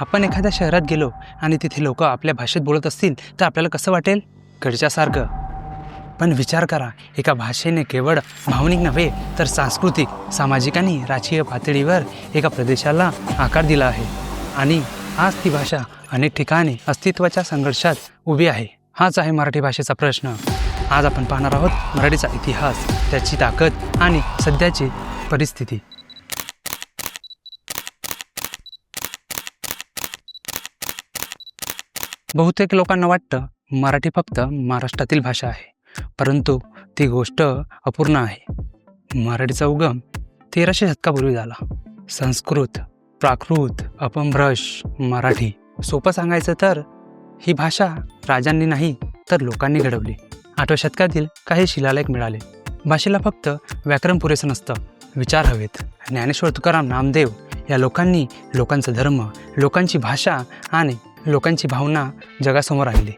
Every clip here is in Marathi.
आपण एखाद्या शहरात गेलो आणि तिथे लोक आपल्या भाषेत बोलत असतील तर आपल्याला कसं वाटेल? घरच्यासारखं. पण विचार करा एका भाषेने केवळ भावनिक नव्हे तर सांस्कृतिक सामाजिक आणि राजकीय पातळीवर एका प्रदेशाला आकार दिला आहे. आणि आज ती भाषा अनेक ठिकाणी अस्तित्वाच्या संघर्षात उभी आहे. हाच आहे मराठी भाषेचा प्रश्न. आज आपण पाहणार आहोत मराठीचा इतिहास त्याची ताकद आणि सध्याची परिस्थिती. बहुतेक लोकांना वाटतं मराठी फक्त महाराष्ट्रातील भाषा आहे. परंतु ती गोष्ट अपूर्ण आहे. मराठीचा उगम तेराशे शतकापूर्वी झाला. संस्कृत प्राकृत अपभ्रश मराठी सोपं सांगायचं तर ही भाषा राजांनी नाही तर लोकांनी घडवली. आठव्या शतकातील काही शिलालेख मिळाले. भाषेला फक्त व्याकरण पुरेसं नसतं. विचार हवेत. ज्ञानेश्वर तुकाराम नामदेव या लोकांनी लोकांचा धर्म लोकांची भाषा आणि लोकांची भावना जगासमोर आणली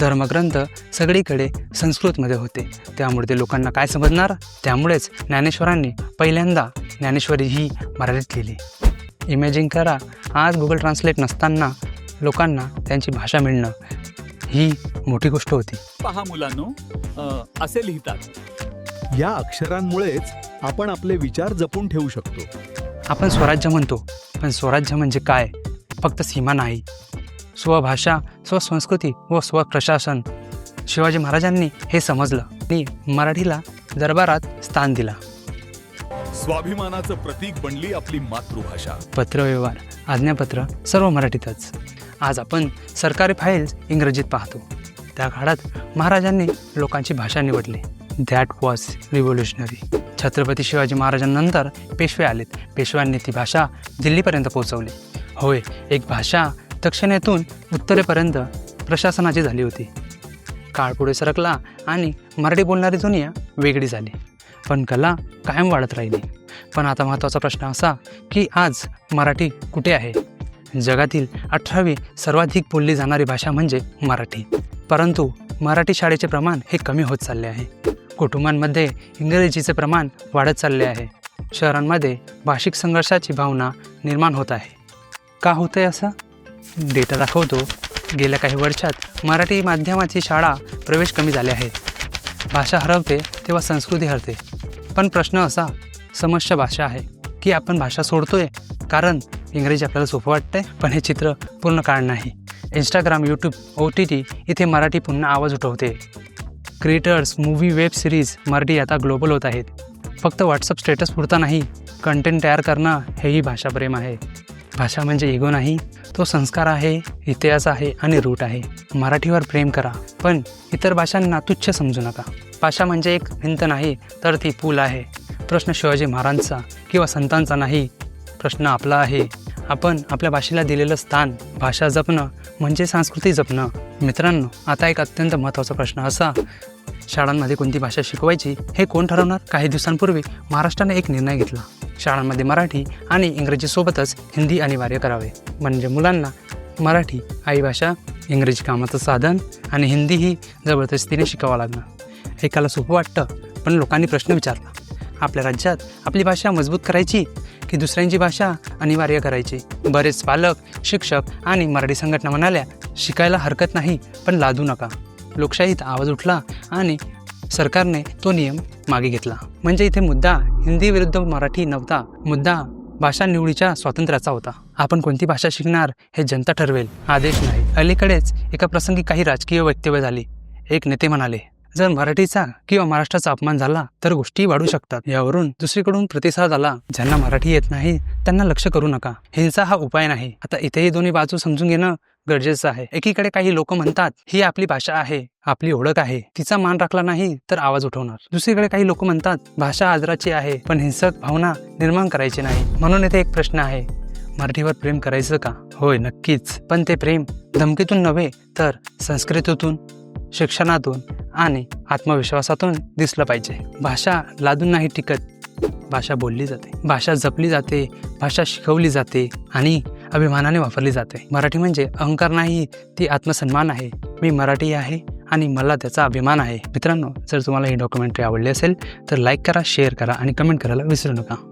धर्मग्रंथ सगळीकडे संस्कृतमध्ये होते. त्यामुळे ते लोकांना काय समजणार? त्यामुळेच ज्ञानेश्वरांनी पहिल्यांदा ज्ञानेश्वरी ही मराठीत लिहिली इमॅजिन करा आज गुगल ट्रान्सलेट नसताना लोकांना त्यांची भाषा मिळणं ही मोठी गोष्ट होती. पहा मुलांनो असे लिहितात. या अक्षरांमुळेच आपण आपले विचार जपून ठेवू शकतो. आपण स्वराज्य म्हणतो पण स्वराज्य म्हणजे काय? फक्त सीमा नाही. स्वभाषा स्वसंस्कृती व स्वप्रशासन शिवाजी महाराजांनी हे समजलं. आणि मराठीला दरबारात स्थान दिला. स्वाभिमानाचं प्रतीक बनली आपली मातृभाषा. पत्रव्यवहार आज्ञापत्र सर्व मराठीतच. आज आपण सरकारी फाईल्स इंग्रजीत पाहतो. त्या काळात महाराजांनी लोकांची भाषा निवडली. That was revolutionary Chhatrapati Shivaji महाराजांनंतर पेशवे आलेत. पेशव्यांनी ती भाषा दिल्लीपर्यंत पोहोचवली. होय एक भाषा दक्षिणेतून उत्तरेपर्यंत प्रशासनाची झाली होती. काळ पुढे सरकला आणि मराठी बोलणारी दुनिया वेगळी झाली. पण कला कायम वाढत राहिली. पण आता महत्त्वाचा प्रश्न असा की आज मराठी कुठे आहे? जगातील अठरावी सर्वाधिक बोलली जाणारी भाषा म्हणजे मराठी. परंतु मराठी शाळेचे प्रमाण हे कमी होत चालले आहे. कुटुंबांमध्ये इंग्रजीचे प्रमाण वाढत चालले आहे. शहरांमध्ये भाषिक संघर्षाची भावना निर्माण होत आहे. का होतं आहे असं? डेटा दाखवतो. गेल्या काही वर्षात मराठी माध्यमाची शाळा प्रवेश कमी झाले आहेत. भाषा हरवते तेव्हा संस्कृती हरते. पण प्रश्न असा समस्या भाषा आहे की आपण भाषा सोडतोय कारण इंग्रजी आपल्याला सोपं वाटतंय पण हे चित्र पूर्ण कारण नाही. Instagram YouTube O T T इथे मराठी पुन्हा आवाज उठवते. Creators movie web series Marathi आता ग्लोबल होत आहेत. फक्त व्हॉट्सअप स्टेटस पुरता नाही कंटेंट तयार करणं हेही भाषाप्रेम आहे. भाषा म्हणजे इगो नाही तो संस्कार आहे इतिहास आहे आणि रूट आहे. मराठीवर प्रेम करा पण इतर भाषांना तुच्छ समजू नका. भाषा म्हणजे एक भिंत नाही तर ती पूल आहे. प्रश्न शिवाजी महाराजांचा किंवा संतांचा नाही प्रश्न आपला आहे. आपण आपल्या भाषेला दिलेलं स्थान भाषा जपणं म्हणजे संस्कृती जपणं. मित्रांनो आता एक अत्यंत महत्त्वाचा प्रश्न असा शाळांमध्ये कोणती भाषा शिकवायची हे कोण ठरवणार? काही दिवसांपूर्वी महाराष्ट्राने एक निर्णय घेतला. शाळांमध्ये मराठी आणि इंग्रजीसोबतच हिंदी अनिवार्य करावे. म्हणजे मुलांना मराठी आई भाषा इंग्रजी कामाचं साधन आणि हिंदी ही जबरदस्तीने शिकावं लागणार. ऐकायला सोपं वाटतं पण लोकांनी प्रश्न विचारला. आपल्या राज्यात आपली भाषा मजबूत करायची की दुसऱ्यांची भाषा अनिवार्य करायची. बरेच पालक शिक्षक आणि मराठी संघटना म्हणाल्या शिकायला हरकत नाही पण लादू नका. लोकशाहीत आवाज उठला आणि सरकारने तो नियम मागे घेतला. म्हणजे इथे मुद्दा हिंदी विरुद्ध मराठी नव्हता मुद्दा भाषा निवडीच्या स्वातंत्र्याचा होता. आपण कोणती भाषा शिकणार हे जनता ठरवेल. आदेश नाही. अलीकडेच एका प्रसंगी काही राजकीय वक्तव्य झाली. एक नेते म्हणाले जर मराठीचा किंवा महाराष्ट्राचा अपमान झाला तर गोष्टी वाढू शकतात. यावरून दुसरीकडून प्रतिसाद आला. ज्यांना मराठी येत नाही त्यांना लक्ष करू नका. हिंसा हा उपाय नाही. आता इथेही दोन्ही बाजू समजून घेणं गरजेचं आहे. एकीकडे काही लोक म्हणतात ही आपली भाषा आहे. आपली ओळख आहे. तिचा मान राखला नाही तर आवाज उठवणार. दुसरीकडे काही लोक म्हणतात भाषा आदराची आहे पण हिंसक भावना निर्माण करायची नाही. म्हणून येथे एक प्रश्न आहे. मराठीवर प्रेम करायचं का? होय नक्कीच. पण ते प्रेम धमकीतून नव्हे तर संस्कृतीतून शिक्षणातून आणि आत्मविश्वासातून दिसलं पाहिजे. भाषा लादून नाही टिकत. भाषा बोलली जाते. भाषा जपली जाते. भाषा शिकवली जाते आणि अभिमानाने वापरली जाते. मराठी म्हणजे अहंकार नाही ती आत्मसन्मान आहे. मी मराठी आहे आणि मला त्याचा अभिमान आहे. मित्रांनो जर तुम्हाला ही डॉक्युमेंटरी आवडली असेल तर लाईक करा शेअर करा आणि कमेंट करायला विसरू नका.